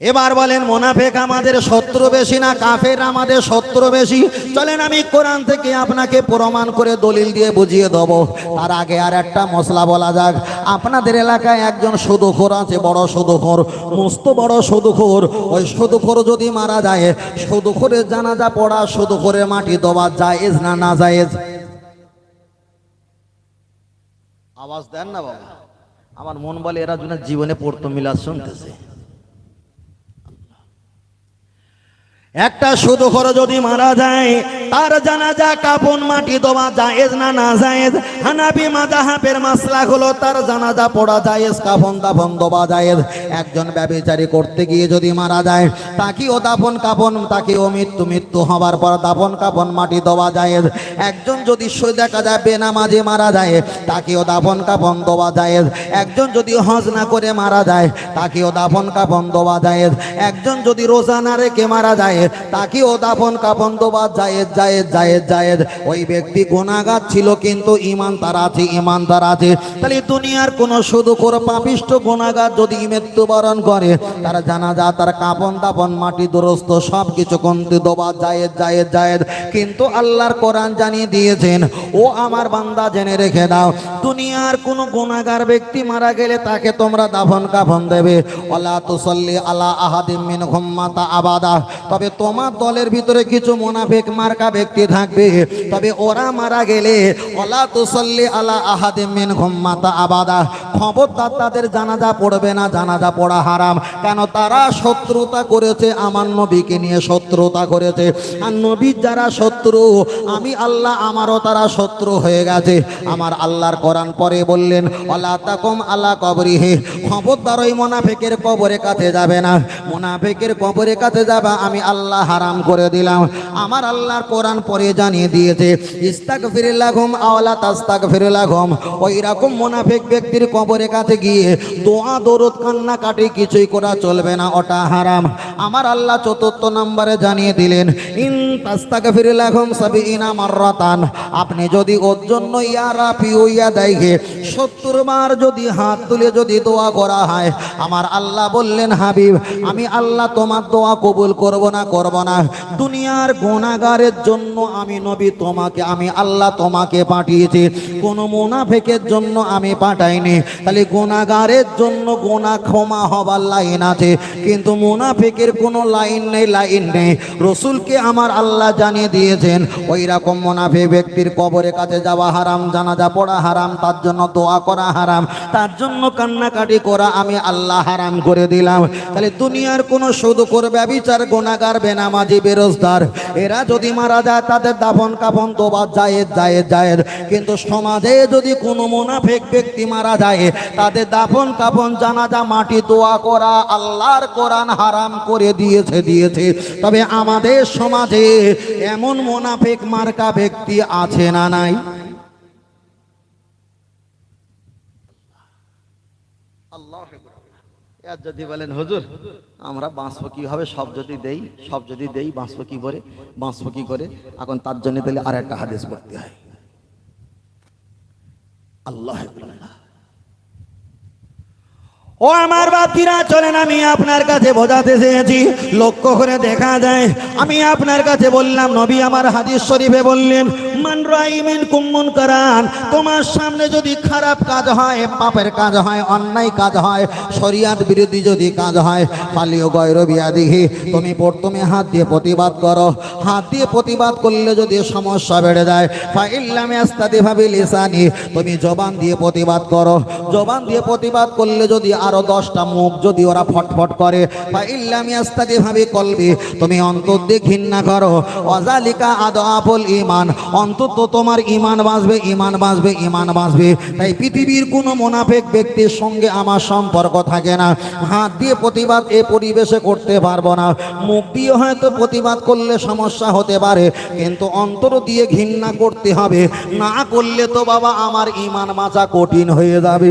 এবার বলেন, মোনাফেক আমাদের শত্রু বেশি না, কাফের আমাদের শত্রু বেশি। চলেন, আমি কোরআন থেকে আপনাকে প্রমাণ করে দলিল দিয়ে বুঝিয়ে দেবো। তার আগে আর একটা মশলা বলা যাক। আপনাদের এলাকায় একজন সুদুখোর আছে, বড় সুদুখোর, মস্ত বড় সুদুখোর। ওই সুদুখোর যদি মারা যায়, সুদুখোরের জানাজা পড়া সুদুখোরের মাটি দেওয়া জায়েজ না না জায়েজ? আওয়াজ দেন না বাবা। আমার মন বলে এরা জন্য জীবনে পড়তো মিলাদ শুনতেছে। একটা শুধু করে যদি মারা যায়, তার জানাজা কাপন মাটি দেওয়া জায়েজ না না জায়েজ? হানাবি মাদাহাবের মাসলা হলো তার জানাজা পড়া জায়েজ কাপন দাফন দেওয়া জায়েজ। একজন ব্যবিচারী করতে গিয়ে যদি মারা যায়, তাকেও দাফন কাপন, তাকেও মৃত্যু মৃত্যু হবার পর দাফন কাপন মাটি দেওয়া জায়েজ। একজন যদি সই দেখা যায়, বেনামাজে মারা যায়, তাকেও দাফন কাপন দেওয়া জায়েজ। একজন যদি হজ না করে মারা যায়, তাকেও দাফন কাপন দেওয়া জায়েজ। একজন যদি রোজা না রেখে মারা যায় তাকেও দাফন কাপন দেওয়া জায়েজ জায়েজ জায়েজ জায়েজ ওই ব্যক্তি গুণাগার ছিল, কিন্তু ইমান তার আছে ইমান তার আছে। তাহলে দুনিয়ার কোন শুধু করে পাপিষ্ট গুণাগার যদি মৃত্যুবরণ করে, তার জানাজা, তার কাপন দাপন, মাটি দুরস্ত সব কিছু কমতে দেওয়া জায়েজ জায়েজ জায়েজ কিন্তু আল্লাহর কোরআন জানিয়ে দিয়েছেন, ও আমার বান্দা, জেনে রেখে দাও, দুনিয়ার কোন গুণাগার ব্যক্তি মারা গেলে তাকে তোমরা দাফন কাফন দেবে। ওলা তুসল্লি আলা আহাদিম মিন ঘুম্মাতা আবাদা। তবে তোমার দলের ভিতরে কিছু মোনাফেক মার্কা ব্যক্তি থাকবে। তবে ওরা মারা গেলে ওলা তুসল্লি আলা আহাদিম মিন ঘুম্মাতা আবাদা। খবরদার তাদের জানাজা পড়বে না, জানাজা পড়া হারাম। কেন? তারা শত্রুতা করেছে, আমার নবীকে নিয়ে শত্রুতা করেছে। আর নবীর যারা শত্রু, আমি আল্লাহ, আমারও তারা শত্রু হয়ে গেছে। আমার আল্লাহর কোরআন পরে বললেন, আল্লাহ তাকম আল্লাহ কবরি হে খবরদার ওই মোনাফেকের কবরে কাছে যাবে না। মোনাফেকের কবরে কাছে যাবা, আমি আল্লাহ হারাম করে দিলাম। আমার আল্লাহর কোরআন পরে জানিয়ে দিয়েছে ইস্তাক ফিরিল্লাঘম আওলা তাস্তাক ফিরিল্লাঘম ওই রকম মোনাফেক ব্যক্তির কবরে কাছে গিয়ে দোয়া, দরদ কান্না কাটি কিছুই করা চলবে না, ওটা হারাম। আমার আল্লাহ চতুর্থ নম্বরে জানিয়ে দিলেন, ইন তাস্তাক ফিরিল্লাঘম সবই ইনা মাররাতান। আপনি যদি ওর জন্য ইয়ারা পিউইয়া দেয়, সত্তর বার যদি হাত তুলে যদি দোয়া করা হয়, আমার আল্লাহ বললেন, হাবিব, আমি আল্লাহ তোমার দোয়া কবুল করব না করব না। দুনিয়ার গুণাগারের জন্য আমি নবী তোমাকে, আমি আল্লাহ তোমাকে পাঠিয়েছি। কোনো মুনাফেকের জন্য আমি পাঠাইনি। তাহলে গুণাগারের জন্য গুণা ক্ষমা হবার লাইন আছে। কিন্তু মুনাফেকের কোনো লাইন নেই লাইন নেই। রসুলকে আমার আল্লাহ জানিয়ে দিয়েছেন, ওই রকম মুনাফে ব্যক্তির কবরের কাছে যাওয়া হারাম, জানাজা পড়া হারাম, তার জন্য দোয়া করা হারাম, তার জন্য কান্নাকাটি করা আমি আল্লাহ হারাম করে দিলাম। তাহলে দুনিয়ার কোনো শুধু করবে বিচার গোনাগার বেনামাজি বেরোজগার। এরা যদি মারা যায়, তাদের দাফন কাফন দোবা জায়েদ জায়েদ জায়েদ। কিন্তু সমাজে যদি কোনো মুনাফেক ব্যক্তি মারা যায়, তাদের দাফন কাফন জানাজা মাটি দোয়া করা আল্লাহর কোরআন হারাম করে দিয়েছে দিয়েছে। তবে আমাদের সমাজে এমন মুনাফেক মার্কা ব্যক্তি আছে না নাই? আর যদি বলেন, হুজুর আমরা বাঁচবো কীভাবে সব যদি দেই, সব যদি দেই বাঁচবো কি করে বাঁচবো কি করে, এখন তার জন্য তাহলে আর একটা হাদিস পড়তে হয়। আল্লাহ ও আমার বাতিরা চলেন আমি আপনার কাছে বোঝাতে চেয়েছি, লক্ষ্য করে দেখা যায়, আমি আপনার কাছে বললাম, নবী আমার হাদিস শরীফে বললেন মান রাইমিন কুম্মন করান তোমার সামনে যদি খারাপ কাজ হয়, পাপের কাজ হয়, অন্যায় কাজ হয়, শরিয়াত বিরোধী যদি কাজ হয় পালিও গয়র বিয়াদিহি, তুমি প্রথমে হাত দিয়ে প্রতিবাদ করো। হাত দিয়ে প্রতিবাদ করলে যদি সমস্যা বেড়ে যায়, ফাইল্লামে ভাবি লিসানি, তুমি জবান দিয়ে প্রতিবাদ করো। জবান দিয়ে প্রতিবাদ করলে যদি আরও দশটা মুখ যদি ওরা ফটফট করে বা ইল্লামি আস্তাদি ভাবি কলবি, তুমি অন্তর দিয়ে ঘৃণা করো। অজালিকা আদআফুল ইমান অন্তত তোমার ইমান বাঁচবে ইমান বাঁচবে ইমান বাঁচবে। তাই পৃথিবীর কোনো মোনাফেক ব্যক্তির সঙ্গে আমার সম্পর্ক থাকে না। হাত দিয়ে প্রতিবাদ এ পরিবেশে করতে পারব না। মুখ দিয়ে হয়তো প্রতিবাদ করলে সমস্যা হতে পারে, কিন্তু অন্তর দিয়ে ঘৃণা করতে হবে। না করলে তো বাবা আমার ইমান বাঁচা কঠিন হয়ে যাবে।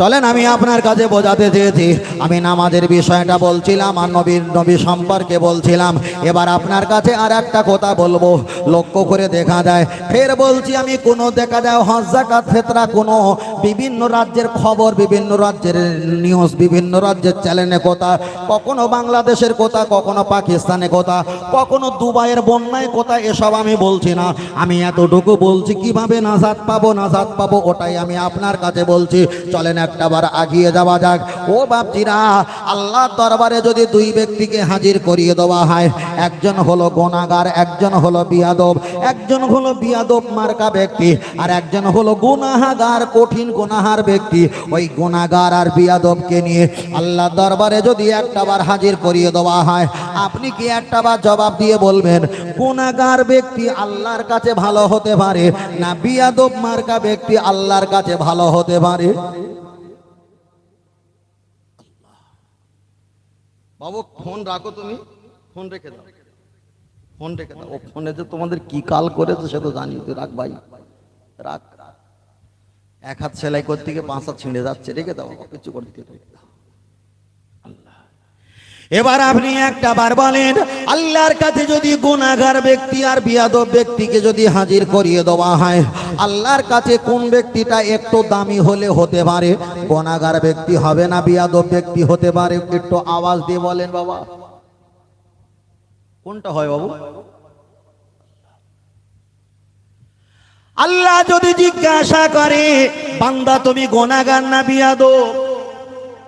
চলেন, আমি আপনার কাছে বোঝাতে চেয়েছি। আমি নামাজের বিষয়টা বলছিলাম আর নবীর নবী সম্পর্কে বলছিলাম। এবার আপনার কাছে আর একটা কথা বলব। লক্ষ্য করে দেখা যায়, ফের বলছি আমি, কোনো দেখা যায় হজ জাকাত ফেতরা, কোনো বিভিন্ন রাজ্যের খবর, বিভিন্ন রাজ্যের নিউজ বিভিন্ন রাজ্যের চ্যানেলে কথা, কখনো বাংলাদেশের কথা, কখনো পাকিস্তানে কথা, কখনো দুবাইয়ের বন্যায় কথা, এসব আমি বলছি না। আমি এতটুকু বলছি, কীভাবে নাজাত পাবো? নাজাত পাবো, ওটাই আমি আপনার কাছে বলছি। চলেন একটাবার আগিয়ে যাওয়া যাক। ও বাপজিরা আল্লাহ দরবারে যদি দুই ব্যক্তিকে হাজির করিয়ে দেওয়া হয়, একজন হলো গোনাগার, একজন হলো বিয়াদব, একজন হলো বিয়াদব মার্কা ব্যক্তি, আর একজন হলো গুনাহাগার, কঠিন গুনাহার ব্যক্তি। ওই গুনাগার আর বিয়াদবকে নিয়ে আল্লাহ দরবারে যদি একটাবার হাজির করিয়ে দেওয়া হয়, আপনি কি একটাবার জবাব দিয়ে বলবেন, গুনাগার ব্যক্তি আল্লাহর কাছে ভালো হতে পারে না বিয়াদব মার্কা ব্যক্তি আল্লাহর কাছে ভালো হতে পারে? বাবু, ফোন রাখো তুমি। ফোন রেখে দাও। ফোন রেখে দাও। ও ফোনে যে তোমাদের কি কাল করেছে সে তো জানি। তুই রাখ ভাই। রাখ। এক হাত সেলাই করতে গিয়ে পাঁচ হাত ছিঁড়ে যাচ্ছে। রেখে দাও কিছু করতে রেখে দাও এবার আপনি একটা বার বলেন, আল্লাহর কাছে যদি গুনাহগার ব্যক্তি আর বিয়াদব ব্যক্তিকে যদি হাজির করিয়ে দেওয়া হয়, আল্লাহর কাছে কোন ব্যক্তিটা একটু দামি হলে হতে পারে? গুনাহগার ব্যক্তি হবে না, বিয়াদব ব্যক্তি হতে পারে? একটু আওয়াজ দিয়ে বলেন বাবা। কোনটা হয় বাবু? আল্লাহ যদি জিজ্ঞাসা করে, বান্দা তুমি গোনাগার না বিয়াদব?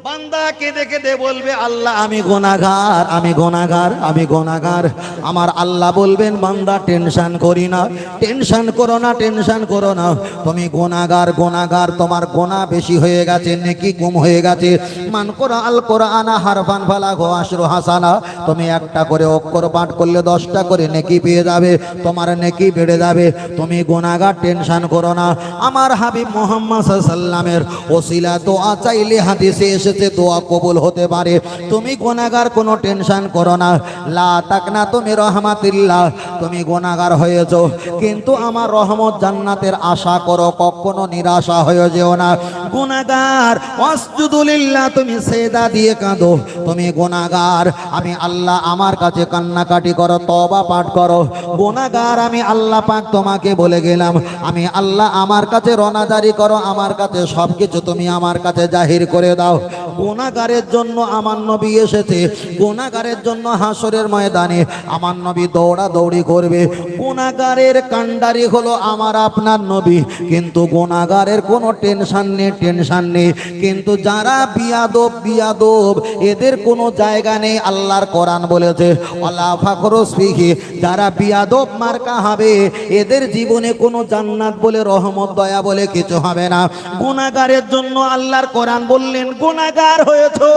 বান্দা কেঁদে কেঁদে বলবে, আল্লাহ, আমি গোনাগার আমি গোনাগার আমি গোনাগার আমার আল্লাহ বলবেন, বান্দা, টেনশন করি না, টেনশন করো না, টেনশন করো না। তুমি গোনাগার গোনাগার তোমার গোনা বেশি হয়ে গেছে, নেকি কম হয়ে গেছে। মান করা আল কোরআনা হারফান ফালা গো আশরু হাসানা। তুমি একটা করে অক্ষর পাঠ করলে দশটা করে নেকি পেয়ে যাবে, তোমার নেকি বেড়ে যাবে। তুমি গোনাগার টেনশন করো না। আমার হাবিব মোহাম্মদ সাল্লামের ওসিলা দোয়া চাইলে হাদিসে এসেছে দোয়া কবুল হতে পারে। তুমি গোনাগার কোনো টেনশন করো না। লা তাক না তুমি রহমাতিল্লাহ, তুমি গোনাগার হয়েছো। কিন্তু আমার রহমত জান্নাতের আশা করো, কখনো নিরাশা হয়ে যেও না। গোনাগার অসজুদুলিল্লাহ তুমি সেদা দিয়ে কাঁদো। তুমি গোনাগার আমি আল্লাহ আমার কাছে কান্নাকাটি করো তবা পাঠ করো। গোনাগার আমি আল্লাহ পাক তোমাকে বলে গেলাম, আমি আল্লাহ আমার কাছে রনাদারি করো, আমার কাছে সব কিছু তুমি আমার কাছে জাহির করে দাও। গুনাগারের জন্য আমার নবী এসেছে। গুনাগারের জন্য হাসরের ময়দানে আমার নবী দৌড়া দৌড়ি করবে। গুনাগারের কান্ডারি হলো আমার আপনার নবী। কিন্তু গুনাগারের কোনো টেনশন নেই, টেনশান নেই। কিন্তু যারা বিয়াদব বিয়াদব, এদের কোনো জায়গা নেই, আল্লাহর কোরআন বলেছে। আল্লাহ ফাকরসফিহি যারা বিয়াদব মার্কা হবে, এদের জীবনে কোনো জান্নাত বলে, রহমত, দয়া বলে কিছু হবে না। গুনাগারের জন্য আল্লাহর কোরআন বললেন গুনাগার হয়েছো।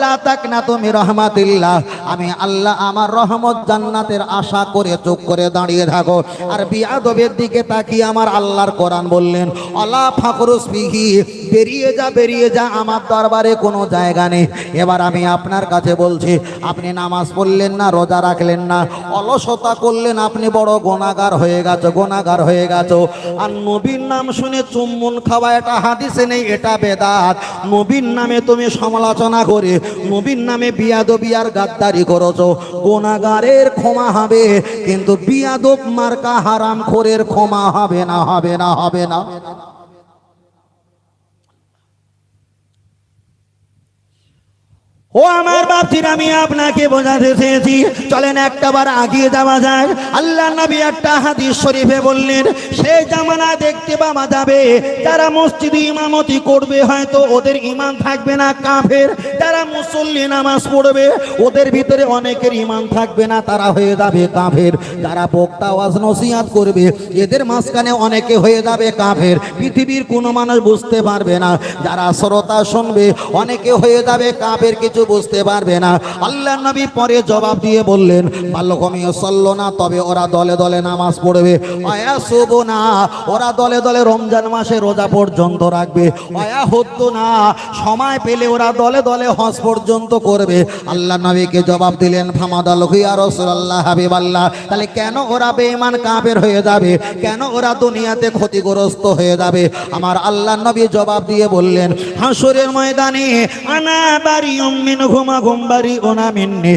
লাতাক না তুমি রহমাতিল্লাহ। আমি আল্লাহ আমার রহমত জান্নাতের আশা করে চোখ করে দাঁড়িয়ে থাকো। আর বিয়াদবের দিকে তাকিয়ে আমার আল্লাহর কোরআন বললেন আল্লাহ ফাকরুস বিহি, বেরিয়ে যা বেরিয়ে যা, আমার দরবারে কোনো জায়গা নেই। এবার আমি আপনার কাছে বলছি, আপনি নামাজ পড়লেন না, রোজা রাখলেন না, অলসতা করলেন, আপনি বড় গোনাগার হয়ে গেছো গোনাগার হয়ে গেছো। আর নবীর নাম শুনে চুম্বন খাওয়া এটা হাদিসে নেই, এটা বেদাত। নবীর নামে তুমি সমালোচনা করে নবীর নামে বিয়াদবি আর গাদ্দারি করছ। গোনাগারের ক্ষমা হবে, কিন্তু বিয়াদব মার্কা হারাম খোরের ক্ষমা হবে না হবে না হবে না। ও আমার বাপজির, আমি আপনাকে বোঝাতে চেয়েছি। চলেন একটাবার আগিয়ে যাওয়া যায় আল্লাহ নবী একটা হাদিস শরীফে বললেন, সে জামানা দেখতে পাওয়া যাবে। যারা মসজিদে ইমামতি করবে, হয়তো ওদের ইমান থাকবে না কাফের। যারা মুসল্লি নামাজ পড়বে, ওদের ভিতরে অনেকের ইমান থাকবে না, তারা হয়ে যাবে কাফের। যারা বক্তা ওয়াজ নসিহাত করবে, এদের মাঝখানে অনেকে হয়ে যাবে কাফের। পৃথিবীর কোনো মানুষ বুঝতে পারবে না। যারা শ্রোতা শুনবে, অনেকে হয়ে যাবে কাফের। কিছু বুঝতে পারবে না। আল্লাহ নবী পরে জবাব দিয়ে বললেন, বাল্যকমিও চলল না, তবে ওরা দলে দলে নামাজ পড়বে। অয়া শুভ না, ওরা দলে দলে রমজান মাসে রোজা পর্যন্ত রাখবে। অয়া হতো না, সময় পেলে ওরা দলে দলে হজ পর্যন্ত করবে। আল্লাহ নবীকে জবাব দিলেন, ফামাদাল হুইয়া রসুল্লাহ হাবিবাল্লাহ, তাহলে কেন ওরা বেঈমান কাফের হয়ে যাবে? কেন ওরা দুনিয়াতে ক্ষতিগ্রস্ত হয়ে যাবে? আমার আল্লাহ নবী জবাব দিয়ে বললেন, হাসুরের ময়দানে আনা বাড়ি ওনা মিন্নি।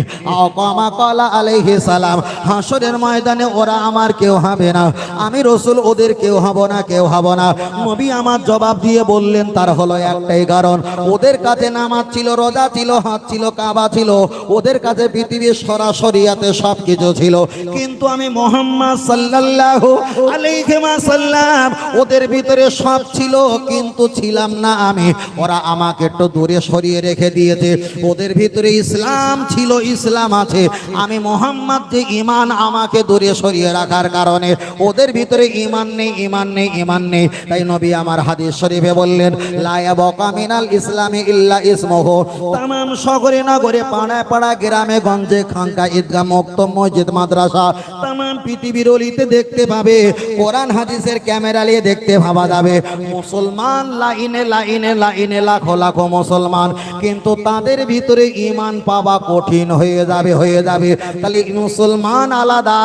আলাইহি সালাম, হাসুরের ময়দানে ওরা আমার কেউ হবে না। আমি রসুল, ওদের কেউ হব না, কেউ হব না। নবী আমার জবাব দিয়ে বললেন, তার হলো একটাই কারণ। ওদের কাছে নামাজ ছিল, রোজা ছিল, হাত ছিল, কাবা ছিল। ওদের কাছে পৃথিবীর সরাসরিয়াতে সব কিছু ছিল। কিন্তু আমি মোহাম্মদ সাল্লাল্লাহু আলাইহি ওয়াসাল্লাম, ওদের ভিতরে সব ছিল, কিন্তু ছিলাম না আমি। ওরা আমাকে একটু দূরে সরিয়ে রেখে দিয়েছে। ওদের ভিতরে ইসলাম ছিল, ইসলাম আছে। আমি মোহাম্মদ যে ইমান আমাকে দূরে সরিয়ে রাখার কারণে ওদের ভিতরে ইমান নেই ইমান নেই ইমান নেই। তাই নবী আমার হাদিস শরীফে বললেন লায়া বকা মিনাল ইসলামে ইল্লা ইসমহ। তামাম শহরে, নগরে, পাড়ায় পাড়া গ্রামে, গঞ্জে খাঙ্কা ঈদগাহ, মুক্ত মসজিদ, মাদ্রাসা, তামাম পৃথিবীর অলিতে দেখতে পাবে, কোরআন হাদিসের ক্যামেরা নিয়ে দেখতে ভাবা যাবে। মুসলমান লাইনে লাইনে লাইনে, লাখো লাখো মুসলমান। কিন্তু তাদের ভিতরে ইমান পাওয়া কঠিন হয়ে যাবে হয়ে যাবে। তাহলে মুসলমান আলাদা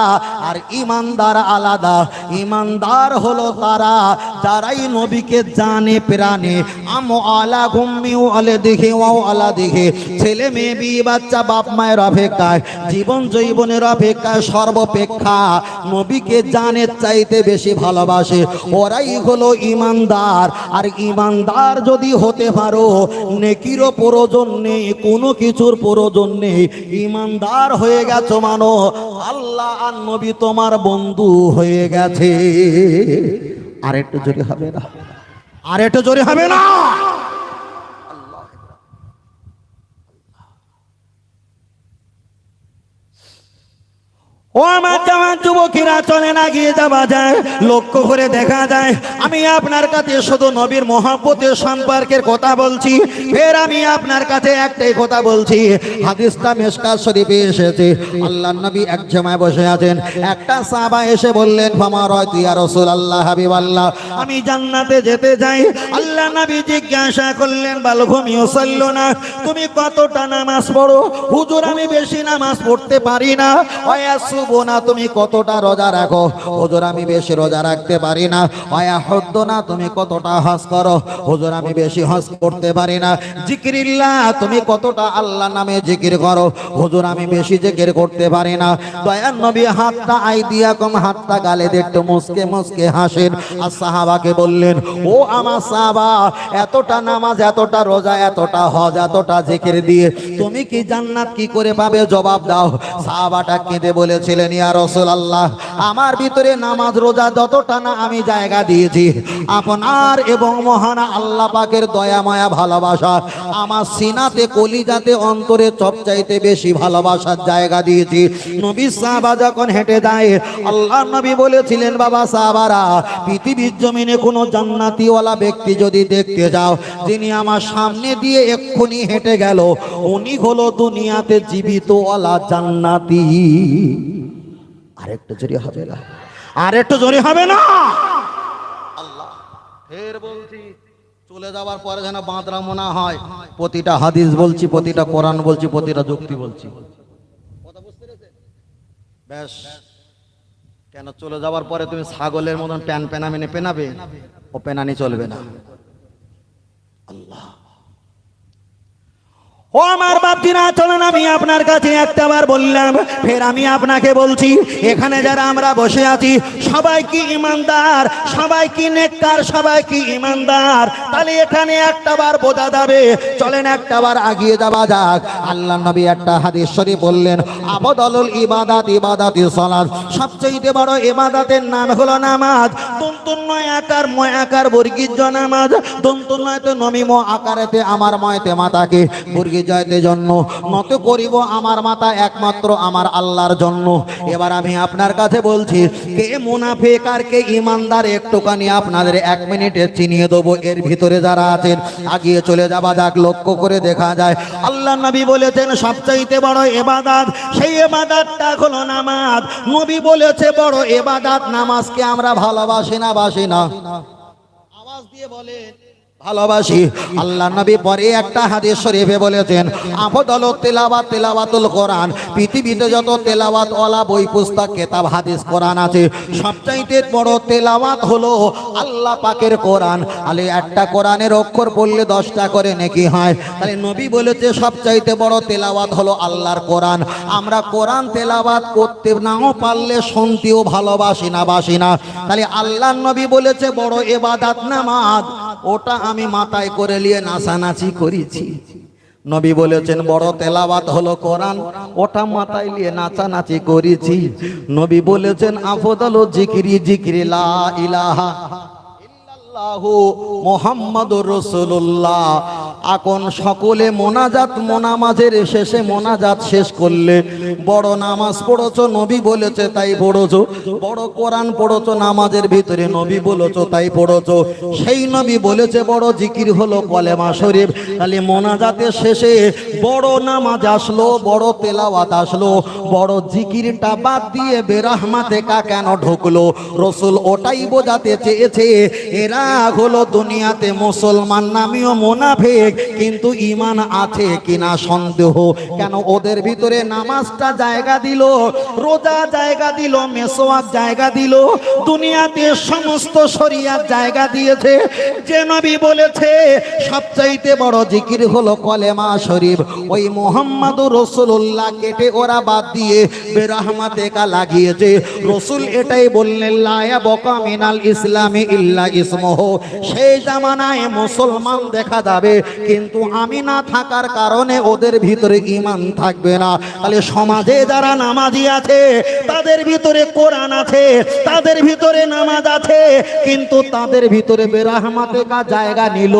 আর ইমানদার আলাদা। ইমানদার হলো তারা, যারাই নবীকে জানে, প্রাণে। আম আলা ঘুমিও আলে দেখে ও আলা দেখে। ছেলে মেয়ে, বিয়ে বাচ্চা, বাপ মায়ের অপেক্ষায়, জীবন জৈবনের অপেক্ষায় সর্বপেক্ষা নবীকে জানের চাইতে বেশি ভালোবাসে। ওরাই হলো ইমানদার আর ইমানদার যদি হতে পারো, নেকিরও প্রয়োজন নেই। কোনো কিছুর প্রয়োজন নেই। ইমানদার হয়ে গেছো মানো আল্লাহ আর নবী তোমার বন্ধু হয়ে গেছে। আর একটু জোরে হবে না। আর একটু জোরে হবে না। ও আমার জামান যুবকেরা চলে না গিয়ে যাওয়া যায় লক্ষ্য করে দেখা যায়, আমি আপনার কাছে শুধু নবীর মহাব্বতের সম্পর্কের কথা বলছি। ফের আমি আপনার কাছে একটাই কথা বলছি, হাদিসটা মেশকাত শরীফে এসেছে। আল্লাহ নবী এক জমায় বসে আছেন, একটা সাহাবা এসে বললেন রয়তু ইয়া রাসূলুল্লাহ হাবিবাল্লাহ? আমি জান্নাতে যেতে যাই, আল্লাহ নবী জিজ্ঞাসা করলেন বালঘুমিও চলল না? তুমি কতটা নামাজ পড়ো? হুজুর, আমি বেশি নামাজ পড়তে পারি না। না, তুমি কতটা রোজা রাখো? হুজুর, আমি বেশি রোজা রাখতে পারি না। অয়া হদ্দ না, তুমি কতটা হজ করো? হুজুর, আমি বেশি হজ করতে পারি না। জিকিরিল্লাহ, তুমি কতটা আল্লাহ নামে জিকির করো? হুজুর, আমি বেশি জিকির করতে পারি না। দয়ার নবী, হাতটা আই দিয়া কম হাতটা গালে দেখতে মুসকে মুসকে হাসেন আর সাহাবাকে বললেন, ও আমার সাহাবা, এতটা নামাজ, এতটা রোজা, এতটা হজ, এতটা জিকির দিয়ে তুমি কি জান্নাত কি করে পাবে? জবাব দাও। সাহাবাটা কেঁদে বলেছিলেন, ইয়া রাসূলুল্লাহ, আমার ভিতরে নামাজ, রোজা যতটা না আমি জায়গা দিয়েছি। আপনার এবং মহান আল্লাহ পাকের দয়া, মায়া, ভালোবাসা আমার সিনাতে, কলিজাতে, অন্তরে চপচাইতে বেশি ভালোবাসার জায়গা দিয়েছি। নবী সাহাবা যখন হেঁটে যায় আল্লাহ নবী বলেছিলেন, বাবা সাহাবারা, পৃথিবীর জমিনে কোনো জান্নাতিওয়ালা ব্যক্তি যদি দেখতে যাও, যিনি আমার সামনে দিয়ে এক্ষুনি হেঁটে গেল, উনি হলো দুনিয়াতে জীবিতওয়ালা জান্নাতি। আরেকটু জোরে হবে না। আর একটু জোরে হবে না। আল্লাহ, ফের বলছি, চলে যাওয়ার পরে যেন বাঁদরা মনে হয়, প্রতিটা হাদিস বলছি, প্রতিটা কোরআন বলছি, প্রতিটা যুক্তি বলছি? ব্যাস, কেন চলে যাওয়ার পরে তুমি ছাগলের মতন প্যান পেনা মেনে পেনাবে? ও পেনানি চলবে না। ও আমার বাপজিরা চলেন আমি আপনার কাছে একটা বার বললাম। ফের আমি আপনাকে বলছি, এখানে যারা আমরা বসে আছি, সবাই কি ইমানদার? সবাই কি নেককার? সবাই কি ইমানদার? তাহলে এখানে একটা বার বোঝা যাবে। চলেন একটা বার আগিয়ে যাওয়া যাক। আল্লাহ নবী একটা হাদিস শরীফ বললেন আবদলুল ইবাদাত ইবাদাতি সালাত। সবচেয়ে বড় ইবাদাতের নাম হলো নামাজ। দন্তন্ময় আকার, ময় আকার, বর্গীর নামাজ দন্তন্ময় তো নমিম আকারেতে, আমার ময়তে মাতাকে। বর্গীর বিজয়তের জন্য। নত করিব আমার মাতা একমাত্র আমার আল্লাহর জন্য। এবার আমি আপনার কাছে বলছি, কে মুনাফিক আর কে ইমানদার একটুখানি আপনাদের এক মিনিটে চিনিয়ে দেবো। এর ভিতরে যারা আছেন, আগিয়ে চলে যাবা যাক, লক্ষ্য করে দেখা যায়। আল্লাহ নবী বলেছেন, সবচাইতে বড় এবাদাত, সেই এবাদাতটা হলো নামাজ। নবী বলেছে, বড় এবাদাত, নামাজকে আমরা ভালোবাসি না, বাসি না। আওয়াজ দিয়ে বলে ভালোবাসি। আল্লাহ নবী পরে একটা হাদিস শরীফে বলেছেন, আফদল তেলাওয়াত, তেলাওয়াতুল কোরআন। পৃথিবীতে যত তেলাওয়াত ওয়ালা বই, পুস্তক, কিতাব, হাদিস, কোরআন আছে, সবচাইতে বড় তেলাওয়াত হলো আল্লাহ পাকের কোরআন। আলে একটা কোরআনের অক্ষর পড়লে দশটা করে নেকি হয়। তাহলে নবী বলেছে, সবচাইতে বড় তেলাওয়াত হলো আল্লাহর কোরআন। আমরা কোরআন তেলাওয়াত করতে নাও পারলে শুনতেও ভালোবাসি না, বাসি না। তাহলে আল্লাহর নবী বলেছে, বড় এবাদাত নামাজ। ওটা আমি মাথায় করে নিয়ে নাচানাচি করেছি। নবী বলেছেন, বড় তেলাবাত হলো কোরআন, ওটা মাথায় নিয়ে নাচানাচি করেছি। নবী বলেছেন, আফদল জিকিরি জিকিরি লা ইলাহা রাসূলুল্লাহ। এখন সকলে মোনাজাত মোনামাজের শেষে মোনাজাত শেষ করলে বড় নামাজ পড়েছো, নবী বলেছে তাই বড় পড়েছো, নামাজের ভিতরে নবী বলেছ তাই সেই নবী বলেছে বড় জিকির হলো কলেমা শরীফ। তাহলে মোনাজাতের শেষে বড় নামাজ আসলো, বড় তেলাওয়াত আসলো। বড় জিকিরটা বাদ দিয়ে বেরহমাতে কা কেন ঢুকলো? রসুল ওটাই বোঝাতে চেয়েছে, এরা হলো দুনিয়াতে মুসলমান নামীয় মোনাফেক, কিন্তু ইমান আছে কিনা সন্দেহ? কেন ওদের ভিতরে নামাজটা জায়গা দিল, রোজা জায়গা দিল মেসোয়াক জায়গা দিল, দুনিয়াতে সমস্ত শরিয়াত জায়গা দিয়েছে। যে নবী বলেছে, সবচাইতে বড় জিকির হলো কলেমা শরীফ। ওই মোহাম্মদুর রসুল্লাহ কেটে ওরা বাদ দিয়ে বেরহমাতে কা লাগিয়েছে। রসুল এটাই বললেন লায়া বকা মিনাল ইসলামে ইল্লা ইসমহ সেই জামানায় মুসলমান দেখা যাবে, কিন্তু আমি না থাকার কারণে ওদের ভিতরে ইমান থাকবে না। তাহলে সমাজে যারা নামাজি আছে, তাদের ভিতরে কোরআন আছে, তাদের ভিতরে নামাজ আছে, কিন্তু তাদের ভিতরে বেরাহমাতে কা জায়গা নিল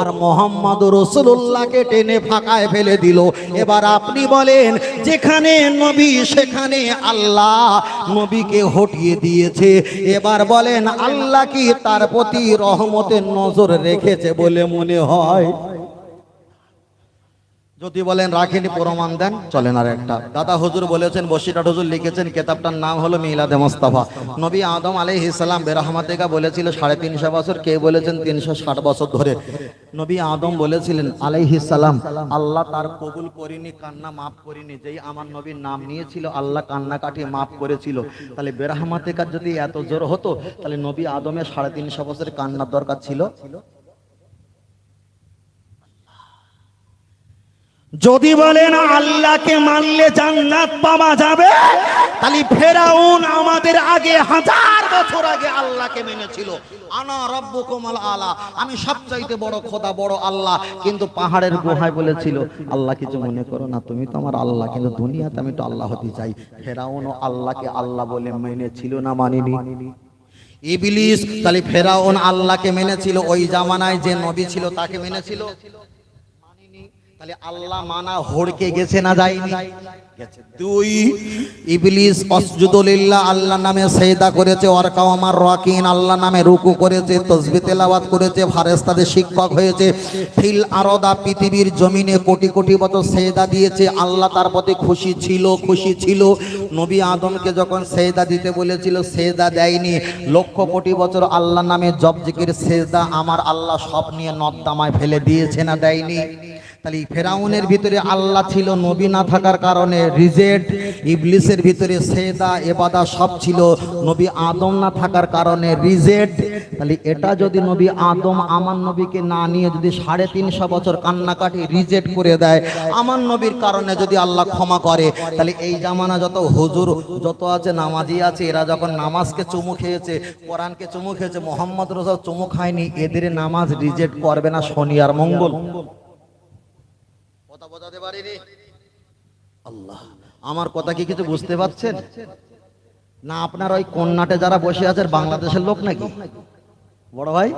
আর মোহাম্মদ রসুল্লাহকে টেনে ফাঁকায় ফেলে দিল। এবার আপনি বলেন, যেখানে নবী, সেখানে আল্লাহ, নবীকে হটিয়ে দিয়েছে। এবার বলেন, আল্লাহ কি তার প্রতি রহমতের নজর রেখেছে বলে মনে হয়। যদি বলেন রাখেনি প্রমাণ দেন, চলেন আর একটা। দাদা হুজুর বলেছেন বসিরাট হুজুর লিখেছেন, কেতাবটার নাম হলো মিলাদে মোস্তাফা। নবী আদম আলাইহিস সালাম বেরহমাতেকা বলেছিল, সাড়ে তিনশো বছর কে বলেছেন? তিনশো ষাট বছর ধরে। নবী আদম বলেছিলেন, আলাইহিস সালাম, আল্লাহ তার কবুল করিনি, কান্না মাফ করিনি, যেই আমার নবীর নাম নিয়েছিল, আল্লাহ কান্না কাটিয়ে মাফ করেছিল। তাহলে বেরহমাতেকার যদি এত জোর হতো, তাহলে নবী আদমের সাড়ে তিনশো বছর কান্নার দরকার ছিল? যদি বলেন আল্লাহকে মানলে জান্নাত পাওয়া যাবে, তাহলে ফেরাউন আমাদের আগে হাজার বছর আগে আল্লাহকে মেনেছিল। আনা রব্বুকুমাল আলা, আমি সবচাইতে বড় খোদা, বড় আল্লাহ। কিন্তু পাহাড়ের গুহায় বলেছিল, আল্লাহ কিছু মনে করো না, তুমি তো আমার আল্লাহ, কিন্তু দুনিয়াতে আমি তো আল্লাহ হতে চাই। ফেরাউন আল্লাহকে আল্লাহ বলে মেনেছিল না মানিনি? ইবলিস, তাহলে ফেরাউন আল্লাহকে মেনেছিল ওই জামানায় যে নবী ছিল, তাকে মেনেছিল? তাহলে আল্লাহ মানা হড়কে গেছে না যায়নি। দুই। ইবলিস অসজুদুলিল্লাহ আল্লাহ নামে সেজদা করেছে ওয়ারকাও আমার রাকিন আল্লাহ নামে রুকু করেছে তসবি তেলাওয়াত করেছে ফারেস্তাদের শিক্ষক হয়েছে। ফিল আরদা পৃথিবীর জমিনে কোটি কোটি বছর সেজদা দিয়েছে। আল্লাহ তার প্রতি খুশি ছিল খুশি ছিল। নবী আদমকে যখন সেজদা দিতে বলেছিল সেজদা দেয়নি। লক্ষ কোটি বছর আল্লাহ নামে জব জিকির সেজদা আমার আল্লাহ সব নিয়ে নর্দামায় ফেলে দিয়েছে না দেয়নি? তাহলে ফেরাউনের ভিতরে আল্লাহ ছিল, নবী না থাকার কারণে রিজেক্ট, ইবলিসের ভিতরে সেদা, এবাদা সব ছিল, নবী আদম না থাকার কারণে রিজেক্ট। তাহলে এটা যদি নবী আদম আমার নবীকে না নিয়ে যদি সাড়ে তিনশো বছর কান্নাকাটি রিজেক্ট করে দেয়, আমার নবীর কারণে যদি আল্লাহ ক্ষমা করে, তাহলে এই জামানা যত হুজুর, যত আছে নামাজি আছে, এরা যখন নামাজকে চুমু খেয়েছে, কোরআনকে চুমু খেয়েছে, মোহাম্মদ রোজা চুমু খায়নি, এদের নামাজ রিজেক্ট করবে না শনি আর মঙ্গল। কথা বোঝাতে পারিনি। আল্লাহ, আমার কথা কি কিছু বুঝতে পারছেন? না, আপনার ওই কন্যাটে যারা বসে আছেন, বাংলাদেশের লোক নাকি? বড় ভাই?